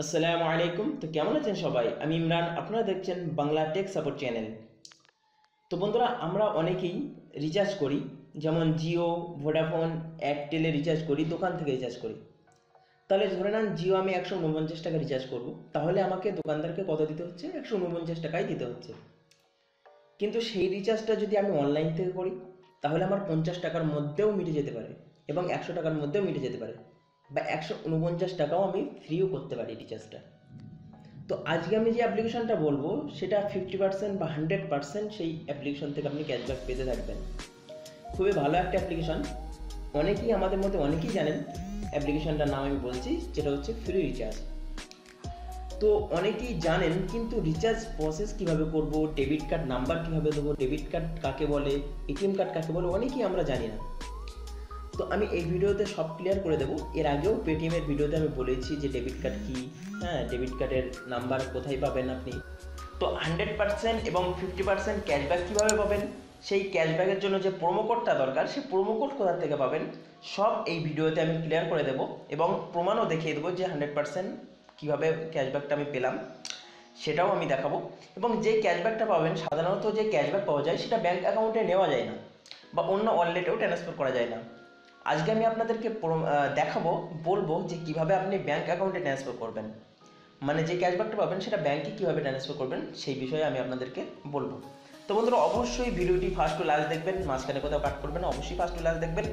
আসসালামু আলাইকুম। তো কেমন আছেন সবাই? আমি ইমরান। আপনারা দেখছেন বাংলা টেক সাপোর্ট চ্যানেল তো বন্ধুরা, আমরা অনেকেই রিচার্জ করি। যেমন জিও ভোডাফোন এয়ারটেলে রিচার্জ করি, দোকান থেকে রিচার্জ করি। তাহলে ধরে নেন জিও আমি একশো উনপঞ্চাশ টাকা রিচার্জ করব। তাহলে আমাকে দোকানদারকে কত দিতে হচ্ছে? একশো উনপঞ্চাশ টাকাই দিতে হচ্ছে। কিন্তু সেই রিচার্জটা যদি আমি অনলাইন থেকে করি, তাহলে আমার পঞ্চাশ টাকার মধ্যেও মিটে যেতে পারে এবং একশো টাকার মধ্যেও মিটে যেতে পারে। বা একশো উনপঞ্চাশ টাকাও আমি ফ্রিও করতে পারি রিচার্জটা তো আজকে আমি যে অ্যাপ্লিকেশনটা বলব, সেটা ফিফটি পার্সেন্ট বা হান্ড্রেড পার্সেন্ট সেই অ্যাপ্লিকেশন থেকে আপনি ক্যাশব্যাক পেতে থাকবেন। খুবই ভালো একটা অ্যাপ্লিকেশন অনেকেই আমাদের মধ্যে অনেকেই জানেন অ্যাপ্লিকেশনটার নাম আমি বলছি, যেটা হচ্ছে ফ্রি রিচার্জ তো অনেকেই জানেন কিন্তু রিচার্জ প্রসেস কীভাবে করব ডেবিট কার্ড নাম্বার কীভাবে দেবো ডেবিট কার্ড কাকে বলে এটিএম কার্ড কাকে বলে, অনেকেই আমরা জানি না। তো আমি এই ভিডিওতে সব ক্লিয়ার করে দেবো। এর আগেও পেটিএমের ভিডিওতে আমি বলেছি যে ডেবিট কার্ড কী হ্যাঁ ডেবিট কার্ডের নাম্বার কোথায় পাবেন আপনি। তো হান্ড্রেড পার্সেন্ট এবং ফিফটি পার্সেন্ট ক্যাশব্যাক কীভাবে পাবেন? সেই ক্যাশব্যাকের জন্য যে প্রোমো কোডটা দরকার, সেই প্রোমো কোড কোথা থেকে পাবেন? সব এই ভিডিওতে আমি ক্লিয়ার করে দেবো এবং প্রমাণও দেখিয়ে দেবো যে হান্ড্রেড পার্সেন্ট কীভাবে ক্যাশব্যাকটা আমি পেলাম। সেটাও আমি দেখাবো। এবং যে ক্যাশব্যাকটা পাবেন, সাধারণত যে ক্যাশব্যাক পাওয়া যায়, সেটা ব্যাঙ্ক অ্যাকাউন্টে নেওয়া যায় না বা অন্য ওয়ালেটেও ট্রান্সফার করা যায় না। আজকে আমি আপনাদেরকে দেখাবো, বলব যে কীভাবে আপনি ব্যাঙ্ক অ্যাকাউন্টে ট্রান্সফার করবেন। মানে যে ক্যাশব্যাকটা পাবেন, সেটা ব্যাঙ্কে কীভাবে ট্রান্সফার করবেন, সেই বিষয়ে আমি আপনাদেরকে বলব। তো বন্ধুরা, অবশ্যই ভিডিওটি ফার্স্ট টু লাস্ট দেখবেন, মাঝখানে কোথাও কাট করবেন, অবশ্যই ফার্স্ট টু লাস্ট দেখবেন।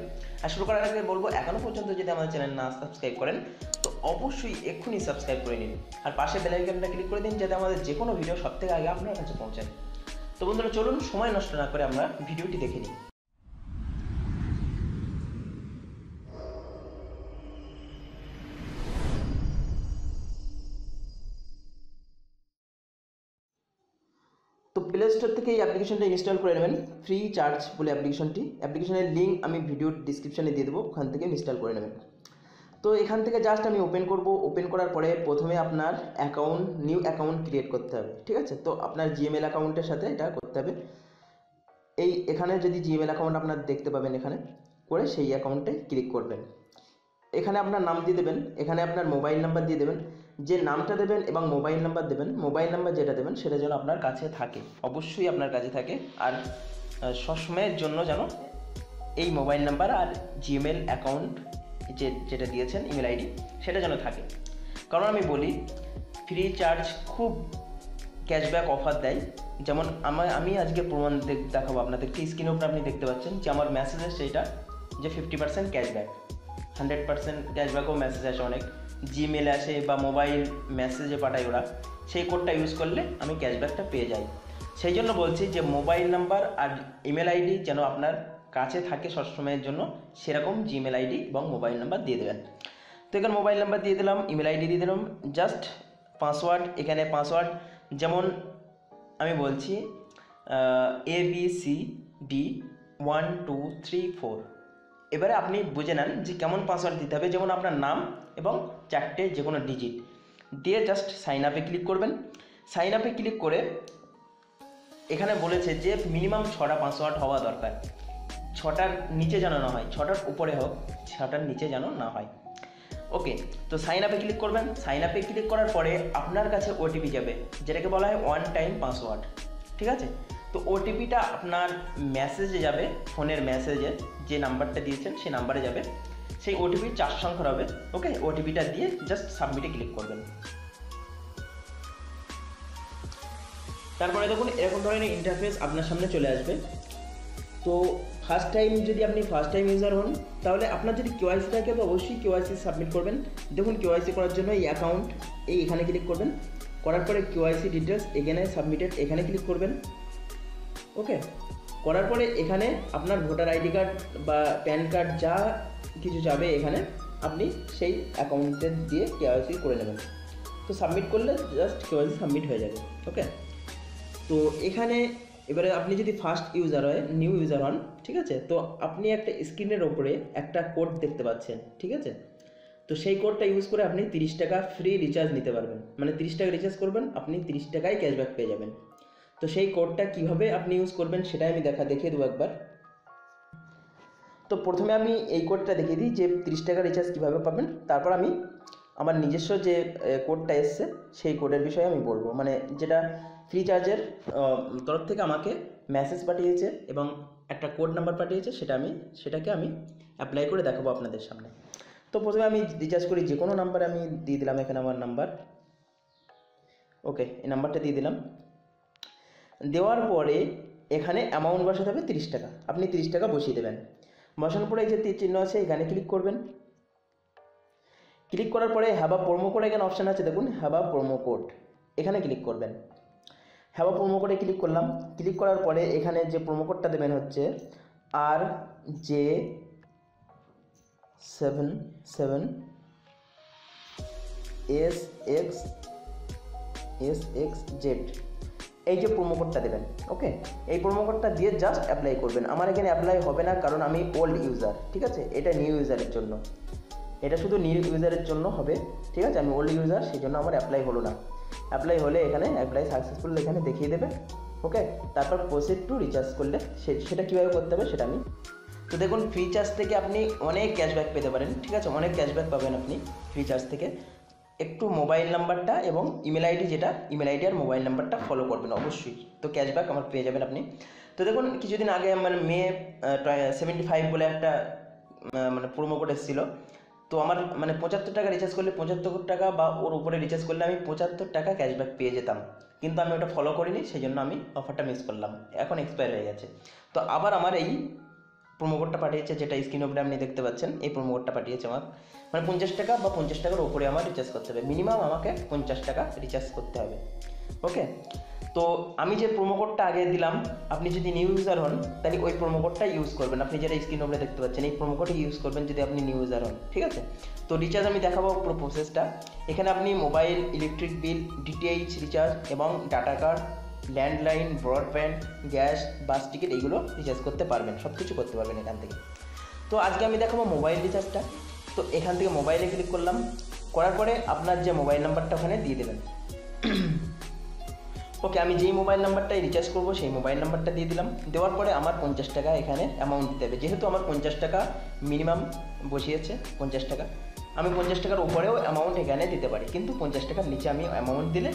আর শুরু করার আগে বলব এখনও পর্যন্ত যদি আমাদের চ্যানেল না সাবস্ক্রাইব করেন, তো অবশ্যই এক্ষুনি সাবস্ক্রাইব করে নিন। আর পাশে বেল আইকনটা ক্লিক করে দিন, যাতে আমাদের যে কোনো ভিডিও সব থেকে আগে আপনার কাছে পৌঁছায়। তো বন্ধুরা, চলুন, সময় নষ্ট না করে আমরা ভিডিওটি দেখে নিই। থেকে এই অ্যাপ্লিকেশনটা ইনস্টল করে নেবেন। ফ্রি চার্জ বলে অ্যাপ্লিকেশনটি অ্যাপ্লিকেশনের লিঙ্ক আমি ভিডিওর ডিসক্রিপশনে দিয়ে দেবো। ওখান থেকে ইনস্টল করে নেবেন। তো এখান থেকে জাস্ট আমি ওপেন করব। ওপেন করার পরে প্রথমে আপনার অ্যাকাউন্ট নিউ অ্যাকাউন্ট ক্রিয়েট করতে হবে। ঠিক আছে? তো আপনার জিএমএল অ্যাকাউন্টের সাথে এটা করতে হবে। এই এখানে যদি জিএমএল অ্যাকাউন্ট আপনার দেখতে পাবেন এখানে, করে সেই অ্যাকাউন্টে ক্লিক করবেন। এখানে আপনার নাম দিয়ে দেবেন। এখানে আপনার মোবাইল নাম্বার দিয়ে দেবেন। যে নামটা দেবেন এবং মোবাইল নাম্বার দেবেন, মোবাইল নাম্বার যেটা দেবেন সেটা যেন আপনার কাছে থাকে। অবশ্যই আপনার কাছে থাকে। আর সবসময়ের জন্য যেন এই মোবাইল নাম্বার আর জিমেল অ্যাকাউন্ট যে, যেটা দিয়েছেন, ইমেল আইডি, সেটা যেন থাকে। কারণ আমি বলি, ফ্রি চার্জ খুব ক্যাশব্যাক অফার দেয়। যেমন আমার আমি আজকে প্রমাণ দেখ- দেখাবো আপনাদেরকে। স্ক্রিনের উপর আপনি দেখতে পাচ্ছেন যে আমার মেসেজ এসছে এটা, যে fifty percent cashback hundred percent ক্যাশব্যাকও message আসে অনেক। জিমেল আসে বা মোবাইল মেসেজে পাঠায় ওরা, সেই কোডটা ইউজ করলে আমি ক্যাশব্যাকটা পেয়ে যাই। সেই জন্য বলছি যে মোবাইল নাম্বার আর ইমেল আইডি যেন আপনার কাছে থাকে সবসময়ের জন্য, সেরকম জিমেল আইডি এবং মোবাইল নাম্বার দিয়ে দেবেন। তো এখানে মোবাইল নাম্বার দিয়ে দিলাম ইমেল আইডি দিয়ে দিলাম জাস্ট পাসওয়ার্ড এখানে পাসওয়ার্ড যেমন আমি বলছি A B C D one two three four এবারে আপনি বুঝে নেন যে কেমন পাসওয়ার্ড দিতে হবে, যেমন আপনার নাম এবং চারটে যে কোনো ডিজিট দিয়ে জাস্ট সাইন আপে ক্লিক করবেন। সাইন আপে ক্লিক করে এখানে বলেছে যে মিনিমাম ছটা পাসওয়ার্ড হওয়া দরকার। ছটার নিচে যেন না হয়, ছটার উপরে হোক, ছটার নিচে যেন না হয়। ওকে তো সাইন আপে ক্লিক করবেন। সাইন আপে ক্লিক করার পরে আপনার কাছে ওটিপি যাবে, যেটাকে বলা হয় ওয়ান টাইম পাসওয়ার্ড ঠিক আছে? তো ওটিপিটা আপনার মেসেজে যাবে ফোনের মেসেজে যে নাম্বারটা দিয়েছেন, সেই নাম্বারে যাবে। সেই ওটিপি চার সংখ্যার হবে ওকে ওটিপিটা দিয়ে জাস্ট সাবমিটে ক্লিক করবেন। তারপরে দেখুন, এরকম ধরনের ইন্টারফেস আপনার সামনে চলে আসবে। তো ফার্স্ট টাইম যদি আপনি ফার্স্ট টাইম ইউজার হন, তাহলে আপনার যদি কেওয়াইসি থাকে, তো অবশ্যই কেওয়াইসি সাবমিট করবেন। দেখুন কেওয়াইসি করার জন্য এই অ্যাকাউন্ট এই এখানে ক্লিক করবেন। করার পরে কেওয়াইসি ডিটেলস এখানে সাবমিটেড এখানে ক্লিক করবেন। ওকে করার পরে এখানে আপনার ভোটার আইডি কার্ড বা প্যান কার্ড যা কিছু যাবে এখানে, আপনি সেই অ্যাকাউন্টে দিয়ে কেওয়াইসি করে নেবেন। তো সাবমিট করলে জাস্ট কেওয়াইসি সাবমিট হয়ে যাবে ওকে তো এখানে এবারে আপনি যদি ফার্স্ট ইউজার হয় নিউ ইউজার হন, ঠিক আছে? তো আপনি একটা স্ক্রিনের ওপরে একটা কোড দেখতে পাচ্ছেন, ঠিক আছে? তো সেই কোডটা ইউজ করে আপনি তিরিশ টাকা ফ্রি রিচার্জ নিতে পারবেন। মানে তিরিশ টাকা রিচার্জ করবেন, আপনি তিরিশ টাকায় ক্যাশব্যাক পেয়ে যাবেন। তো সেই কোডটা কীভাবে আপনি ইউজ করবেন সেটাই আমি দেখা, দেখিয়ে দেবো একবার। তো প্রথমে আমি এই কোডটা দেখিয়ে দিই যে তিরিশ টাকা রিচার্জ কীভাবে পাবেন। তারপর আমি আমার নিজস্ব যে কোডটা এসছে, সেই কোডের বিষয়ে আমি বলব। মানে যেটা ফ্রি চার্জের তরফ থেকে আমাকে মেসেজ পাঠিয়েছে এবং একটা কোড নাম্বার পাঠিয়েছে, সেটা আমি, সেটাকে আমি অ্যাপ্লাই করে দেখাবো আপনাদের সামনে। তো প্রথমে আমি রিচার্জ করি যে কোনো নাম্বারে আমি দিয়ে দিলাম এখানে আমার নাম্বার ওকে, এই নাম্বারটা দিয়ে দিলাম। দেওয়ার পরে এখানে অ্যামাউন্ট বসাতে হবে তিরিশ টাকা। আপনি তিরিশ টাকা বসিয়ে দেবেন। বসানোর পরে যে তীর চিহ্ন আছে, এখানে ক্লিক করবেন। ক্লিক করার পরে হ্যাবা প্রোমো কোড এখানে অপশান আছে, দেখুন হ্যাবা প্রোমো কোড এখানে ক্লিক করবেন। হ্যাবা প্রোমো কোডে ক্লিক করলাম ক্লিক করার পরে এখানে যে প্রোমো কোডটা দেবেন হচ্ছে R J seven seven S X S X Z এই যে প্রোমো কোডটা দেবেন ওকে এই প্রোমো কোডটা দিয়ে জাস্ট অ্যাপ্লাই করবেন। আমার এখানে অ্যাপ্লাই হবে না কারণ আমি ওল্ড ইউজার ঠিক আছে? এটা নিউ ইউজারের জন্য। এটা শুধু নিউ ইউজারের জন্য হবে, ঠিক আছে? আমি ওল্ড ইউজার সেই জন্য আমার অ্যাপ্লাই হলো না। অ্যাপ্লাই হলে এখানে অ্যাপ্লাই সাকসেসফুল এখানে দেখিয়ে দেবে ওকে তারপর প্রসিড টু রিচার্জ করলে সেটা কীভাবে করতে হবে সেটা আমি তো দেখুন ফ্রি চার্জ থেকে আপনি অনেক ক্যাশব্যাক পেতে পারেন, ঠিক আছে? অনেক ক্যাশব্যাক পাবেন আপনি ফ্রি চার্জ থেকে। একটু মোবাইল নাম্বারটা এবং ইমেল আইডি যেটা, ইমেল আইডি আর মোবাইল নাম্বারটা ফলো করবেন অবশ্যই। তো ক্যাশব্যাক আমার পেয়ে যাবেন আপনি। তো দেখুন, কিছুদিন আগে মানে মে সেভেন্টি ফাইভ বলে একটা মানে প্রোমো কোড এসেছিল। তো আমার মানে পঁচাত্তর টাকা রিচার্জ করলে পঁচাত্তর টাকা বা ওর উপরে রিচার্জ করলে আমি পঁচাত্তর টাকা ক্যাশব্যাক পেয়ে যেতাম। কিন্তু আমি ওটা ফলো করিনি সেই জন্য আমি অফারটা মিস করলাম। এখন এক্সপায়ার হয়ে গেছে। তো আবার আমার এই কোডটা পাঠিয়েছে, যেটা স্ক্রিন ওপরে আপনি দেখতে পাচ্ছেন, এই কোডটা পাঠিয়েছে আমার। মানে পঞ্চাশ টাকা বা পঞ্চাশ টাকার ওপরে আমার রিচার্জ করতে হবে। মিনিমাম আমাকে পঞ্চাশ টাকা রিচার্জ করতে হবে। ওকে তো আমি যে প্রোমো কোডটা আগে দিলাম, আপনি যদি নিউ ইউজার হন, তাহলে ওই প্রোমো কোডটা ইউজ করবেন। আপনি যেটা স্ক্রিন ওপরে দেখতে পাচ্ছেন, এই প্রোমো কোড ইউজ করবেন যদি আপনি নিউ ইউজার হন। ঠিক আছে? তো রিচার্জ আমি দেখাবো পুরো প্রসেসটা এখানে আপনি mobile electric bill DTH recharge এবং data card landline broadband gas bus ticket এইগুলো রিচার্জ করতে পারবেন সব কিছু করতে পারবেন এখান থেকে। তো আজকে আমি দেখাবো মোবাইল রিচার্জটা তো এখান থেকে মোবাইলে ক্লিক করলাম। করার পরে আপনার যে মোবাইল নাম্বারটা ওখানে দিয়ে দেবেন। ওকে আমি যেই মোবাইল নাম্বারটাই রিচার্জ করব, সেই মোবাইল নাম্বারটা দিয়ে দিলাম। দেওয়ার পরে আমার পঞ্চাশ টাকা এখানে অ্যামাউন্ট দিতে হবে যেহেতু আমার পঞ্চাশ টাকা মিনিমাম বসিয়েছে, পঞ্চাশ টাকা। আমি পঞ্চাশ টাকার উপরেও অ্যামাউন্ট এখানে দিতে পারি। কিন্তু পঞ্চাশ টাকার নিচে আমি অ্যামাউন্ট দিলে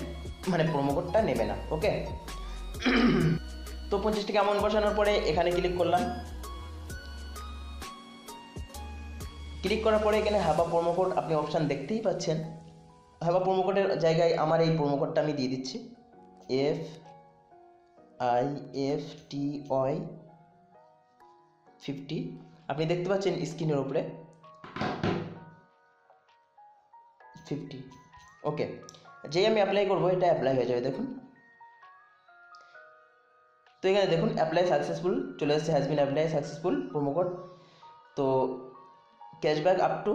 মানে কোডটা নেবে না ওকে তো পঞ্চাশ টাকা অ্যামাউন্ট বসানোর পরে এখানে ক্লিক করলাম। ক্লিক করার পরে এখানে হাবা কোড আপনি অপশান দেখতেই পাচ্ছেন। হাবা কোডের জায়গায় আমার এই কোডটা আমি দিয়ে দিচ্ছি। F I F T Y fifty আপনি দেখতে পাচ্ছেন স্ক্রিনের উপরে। ফিফটি ওকে যেই আমি অ্যাপ্লাই করব এটা অ্যাপ্লাই হয়ে যাবে, দেখুন। তো এখানে দেখুন অ্যাপ্লাই সাকসেসফুল চলে এসেছে has been apply successful code তো ক্যাশব্যাক আপ টু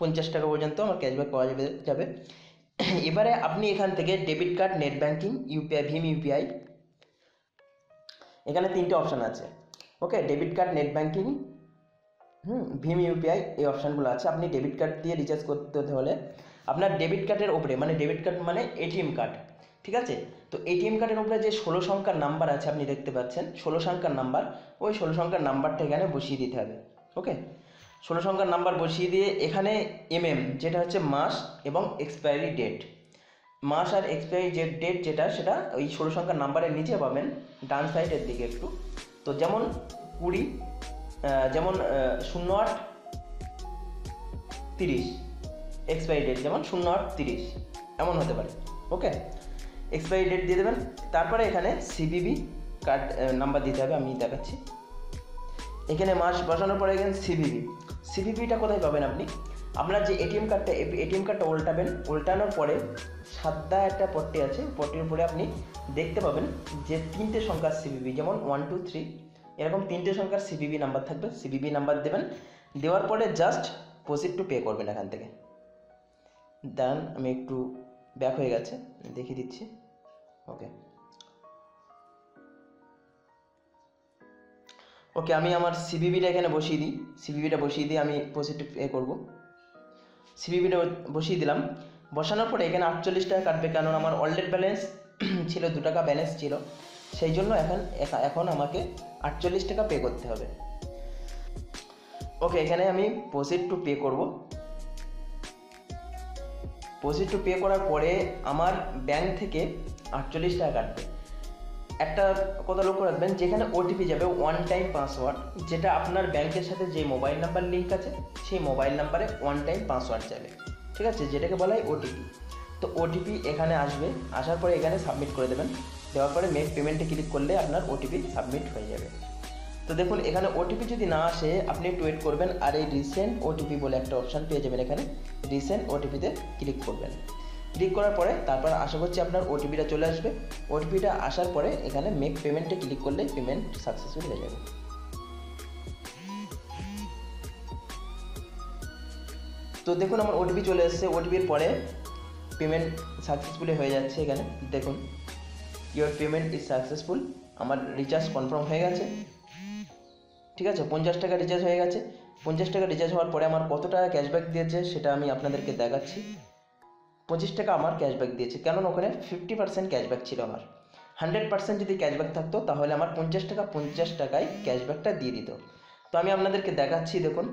পঞ্চাশ টাকা পর্যন্ত আমার ক্যাশব্যাক পাওয়া যাবে যাবে। এবারে আপনি এখান থেকে debit card net banking UPI Bhim UPI এখানে তিনটে অপশান আছে। Okay debit card net banking hmm, Bhim UPI এই অপশানগুলো আছে। আপনি ডেবিট কার্ড দিয়ে রিচার্জ করতে হলে আপনার ডেবিট কার্ডের ওপরে মানে ডেবিট কার্ড মানে এটিএম কার্ড ঠিক আছে? তো এটিএম কার্ডের উপরে যে ষোলো সংখ্যার নাম্বার আছে, আপনি দেখতে পাচ্ছেন, ষোলো সংখ্যার নাম্বার ওই ষোলো সংখ্যার নাম্বারটা এখানে বসিয়ে দিতে হবে ওকে ষোলো সংখ্যার নাম্বার বসিয়ে দিয়ে এখানে এমএম যেটা হচ্ছে মাস এবং এক্সপায়ারি ডেট মাস আর এক্সপায়ারি যে ডেট যেটা, সেটা ওই ষোলো সংখ্যার নাম্বারের নিচে পাবেন, ডান সাইডের দিকে একটু। তো যেমন কুড়ি যেমন শূন্য আট, তিরিশ এক্সপায়ারি ডেট যেমন শূন্য আট তিরিশ, এমন হতে পারে ওকে এক্সপায়ারি ডেট দিয়ে দেবেন, তারপরে এখানে সিবিবি কার্ড নাম্বার দিতে হবে, আমি দেখাচ্ছি। এখানে মাস বসানোর পরে এখানে সিভিভি সিভিভিটা কোথায় পাবেন আপনি? আপনার যে এটিএম কার্ডটা এটিএম কার্ডটা উল্টাবেন, উল্টানোর পরে সাদা একটা পট্টি আছে, পট্টির উপরে আপনি দেখতে পাবেন যে তিনটে সংখ্যার সিভিভি যেমন ওয়ান টু থ্রি এরকম তিনটে সংখ্যার সিভিভি নাম্বার থাকবে সিভিভি নাম্বার দেবেন, দেওয়ার পরে জাস্ট প্রসিড টু পে করবেন এখান থেকে। দেন আমি একটু ব্যাক হয়ে গেছে। দেখিয়ে দিচ্ছি। ওকে ওকে আমি আমার সিবিবিটা এখানে বসিয়ে দিই। সিবিবিটা বসিয়ে দিয়ে আমি প্রসিড পে করব। সিবিবিটা বসিয়ে দিলাম। বসানোর পরে এখানে আটচল্লিশ টাকা কাটবে কারণ আমার অলরেড ব্যালেন্স ছিল দু টাকা ব্যালেন্স ছিল। সেই জন্য এখন এখন আমাকে আটচল্লিশ টাকা পে করতে হবে। ওকে এখানে আমি প্রসিড টু পে করব। প্রসিড টু পে করার পরে আমার ব্যাংক থেকে আটচল্লিশ টাকা কাটবে। একটা কথা লক্ষ্য রাখবেন, যেখানে ওটিপি যাবে ওয়ান টাইম পাসওয়ার্ড যেটা আপনার ব্যাংকের সাথে যে মোবাইল নাম্বার লিঙ্ক আছে, সেই মোবাইল নাম্বারে ওয়ান টাইম পাসওয়ার্ড যাবে। ঠিক আছে? যেটাকে বলা হয় ওটিপি তো ওটিপি এখানে আসবে, আসার পরে এখানে সাবমিট করে দেবেন। দেওয়ার পরে মেক পেমেন্টে ক্লিক করলে আপনার ওটিপি সাবমিট হয়ে যাবে। তো দেখুন, এখানে ওটিপি যদি না আসে, আপনি একটু ওয়েট করবেন আর এই রিসেন্ট ওটিপি বলে একটা অপশান পেয়ে যাবেন এখানে। রিসেন্ট ওটিপিতে ক্লিক করবেন। ক্লিক করার পরে তারপর আশা করছি আপনার ওটিপিটা চলে আসবে। ওটিপিটা আসার পরে এখানে মেক পেমেন্টে ক্লিক করলে পেমেন্ট সাকসেসফুল হয়ে যাবে। তো দেখুন, আমার ওটিপি চলে এসেছে। ওটিপির পরে পেমেন্ট সাকসেসফুলি হয়ে যাচ্ছে এখানে। দেখুন ইউর পেমেন্ট ইজ সাকসেসফুল আমার রিচার্জ কনফার্ম হয়ে গেছে। ঠিক আছে, পঞ্চাশ টাকা রিচার্জ হয়ে গেছে। পঞ্চাশ টাকা রিচার্জ হওয়ার পরে আমার কত টাকা ক্যাশব্যাক দিয়েছে সেটা আমি আপনাদেরকে দেখাচ্ছি। পঁচিশ টাকা আমার ক্যাশব্যাক দিয়েছে, কেননা ওখানে ফিফটি পার্সেন্ট ক্যাশব্যাক ছিল আমার। হান্ড্রেড পার্সেন্ট যদি ক্যাশব্যাক থাকতো, তাহলে আমার পঞ্চাশ টাকা পঞ্চাশ টাকায় ক্যাশব্যাকটা দিয়ে দিত। তো আমি আপনাদেরকে দেখাচ্ছি, দেখুন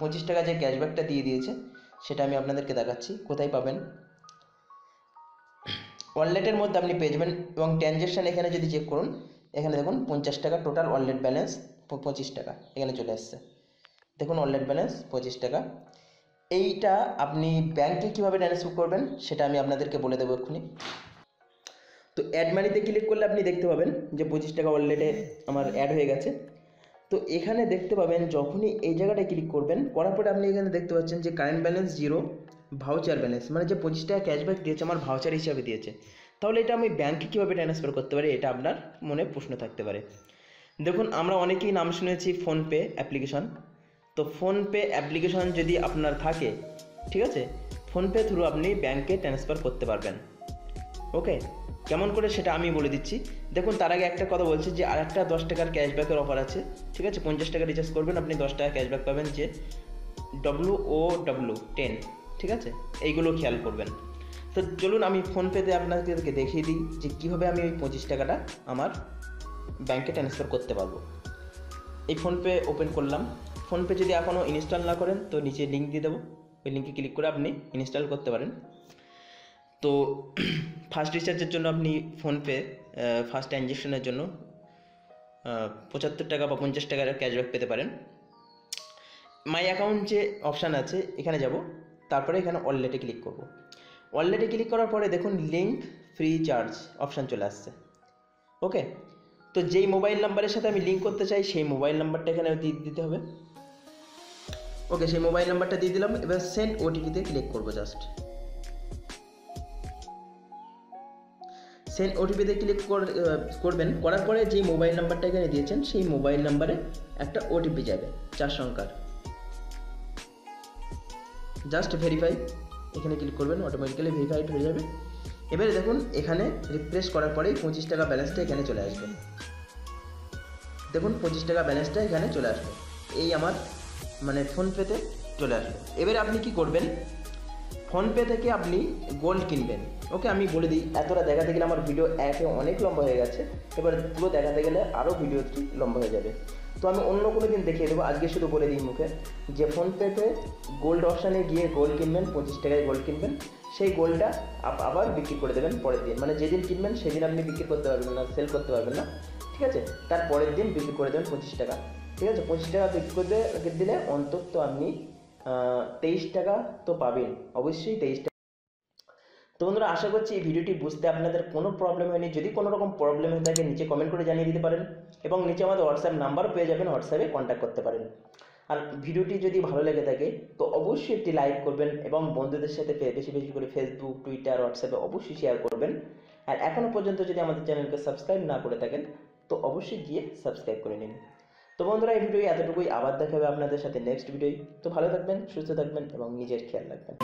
পঁচিশ টাকা যে ক্যাশব্যাকটা দিয়ে দিয়েছে, সেটা আমি আপনাদেরকে দেখাচ্ছি, কোথায় পাবেন? ওয়ালেটের মধ্যে আপনি যাবেন এবং ট্রানজ্যাকশান এখানে যদি চেক করুন এখানে দেখুন পঞ্চাশ টাকা টোটাল ওয়ালেট ব্যালেন্স পঁচিশ টাকা এখানে চলে আসছে। দেখুন ওয়ালেট ব্যালেন্স পঁচিশ টাকা। এইটা আপনি ব্যাংকে কীভাবে ট্রান্সফার করবেন সেটা আমি আপনাদেরকে বলে দেবো এক্ষুনি। তো অ্যাড মানিতে ক্লিক করলে আপনি দেখতে পাবেন যে পঁচিশ টাকা ওয়ালেটে আমার অ্যাড হয়ে গেছে। তো এখানে দেখতে পাবেন যখনই এই জায়গাটায় ক্লিক করবেন, করার পরে আপনি এখানে দেখতে পাচ্ছেন যে current balance zero voucher balance মানে যে পঁচিশ টাকা ক্যাশব্যাক দিয়েছে, আমার ভাউচার হিসাবে দিয়েছে। তাহলে এটা আমি ব্যাংকে কীভাবে ট্রান্সফার করতে পারি এটা আপনার মনে প্রশ্ন থাকতে পারে। দেখুন, আমরা অনেকেই নাম শুনেছি ফোনপে অ্যাপ্লিকেশন তো ফোনপে অ্যাপ্লিকেশন যদি আপনার থাকে, ঠিক আছে? ফোনপে থ্রু আপনি ব্যাংকে ট্রান্সফার করতে পারবেন। ওকে কেমন করে সেটা আমি বলে দিচ্ছি। দেখুন, তার আগে একটা কথা বলছি যে আরেকটা দশ টাকার ক্যাশব্যাকের অফার আছে, ঠিক আছে? পঞ্চাশ টাকা রিচার্জ করবেন, আপনি দশ টাকা ক্যাশব্যাক পাবেন যে ডব্লু ও ডব্লু টেন ঠিক আছে? এইগুলো খেয়াল করবেন। তো চলুন আমি ফোনপেতে আপনাদেরকে দেখিয়ে দিই যে কীভাবে আমি ওই পঁচিশ টাকাটা আমার ব্যাংকে ট্রান্সফার করতে পারব। এই ফোনপে ওপেন করলাম। ফোনপে যদি এখনও ইনস্টল না করেন, তো নিচে লিঙ্ক দিয়ে দেবো। ওই লিঙ্কে ক্লিক করে আপনি ইনস্টল করতে পারেন। তো ফার্স্ট রিচার্জের জন্য আপনি ফোনপে ফার্স্ট ট্রানজ্যাকশনের জন্য পঁচাত্তর টাকা বা পঞ্চাশ টাকার ক্যাশব্যাক পেতে পারেন। মাই অ্যাকাউন্ট যে অপশান আছে, এখানে যাব। তারপরে এখানে ওয়ালেটে ক্লিক করব। ওয়ালেটে ক্লিক করার পরে দেখুন লিঙ্ক ফ্রি চার্জ অপশান চলে আসছে। ওকে তো যেই মোবাইল নাম্বারের সাথে আমি লিঙ্ক করতে চাই, সেই মোবাইল নাম্বারটা এখানে দিয়ে দিতে হবে। ওকে সেই মোবাইল নাম্বারটা দিয়ে দিলাম, এবার সেন্ড ওটিপিতে ক্লিক করব জাস্ট সেন্ড ওটিপিতে ক্লিক করবেন, করার পরে যেই মোবাইল নাম্বারটা এখানে দিয়েছেন, সেই মোবাইল নাম্বারে একটা ওটিপি যাবে, চার সংখ্যার। জাস্ট ভেরিফাই এখানে ক্লিক করবেন অটোমেটিক্যালি ভেরিফাইড হয়ে যাবে। এবারে দেখুন, এখানে রিফ্রেশ করার পরেই পঁচিশ টাকা ব্যালেন্সটা এখানে চলে আসবে। দেখুন, পঁচিশ টাকা ব্যালেন্সটা এখানে চলে আসবে। এই আমার মানে ফোনপেতে চলে আসবে। এবারে আপনি কি করবেন? ফোনপে থেকে আপনি গোল্ড কিনবেন। ওকে, আমি বলে দিই, এতটা দেখাতে গেলে আমার ভিডিও একে অনেক লম্বা হয়ে গেছে। এবার পুরো দেখাতে গেলে আরও ভিডিওটি লম্বা হয়ে যাবে। তো আমি অন্য কোনো দিন দেখিয়ে দেবো, আজকে শুধু বলে দিই মুখে। যে ফোনপেতে গোল্ড অপশানে গিয়ে গোল্ড কিনবেন, পঁচিশ টাকায় গোল্ড কিনবেন, সেই গোল্ডটা আবার বিক্রি করে দেবেন পরের দিন। মানে যেদিন কিনবেন সেদিন আপনি বিক্রি করতে পারবেন না সেল করতে পারবেন না। ঠিক আছে? তার পরের দিন বিক্রি করে দেবেন পঁচিশ টাকা। ঠিক আছে? পঁচিশ টাকা বিক্রি করে দিলে অন্তত আপনি তেইশ টাকা তো পাবেন। অবশ্যই তেইশ টাকা তো বন্ধুরা, আশা করছি এই ভিডিওটি বুঝতে আপনাদের কোনো প্রবলেম হয়নি। যদি কোনো রকম প্রবলেম হয়ে থাকে, নিচে কমেন্ট করে জানিয়ে দিতে পারেন এবং নিচে আমাদের হোয়াটসঅ্যাপ নাম্বারও পেয়ে যাবেন হোয়াটসঅ্যাপে কন্ট্যাক্ট করতে পারেন। আর ভিডিওটি যদি ভালো লেগে থাকে, তো অবশ্যই একটি লাইক করবেন এবং বন্ধুদের সাথে বেশি বেশি করে ফেসবুক টুইটার হোয়াটসঅ্যাপে অবশ্যই শেয়ার করবেন। আর এখনও পর্যন্ত যদি আমাদের চ্যানেলকে সাবস্ক্রাইব না করে থাকেন, তো অবশ্যই গিয়ে সাবস্ক্রাইব করে নিন। তো বন্ধুরা, এই ভিডিও এতটুকুই। আবার দেখা হবে আপনাদের সাথে নেক্সট ভিডিও তো ভালো থাকবেন, সুস্থ থাকবেন এবং নিজের খেয়াল রাখবেন।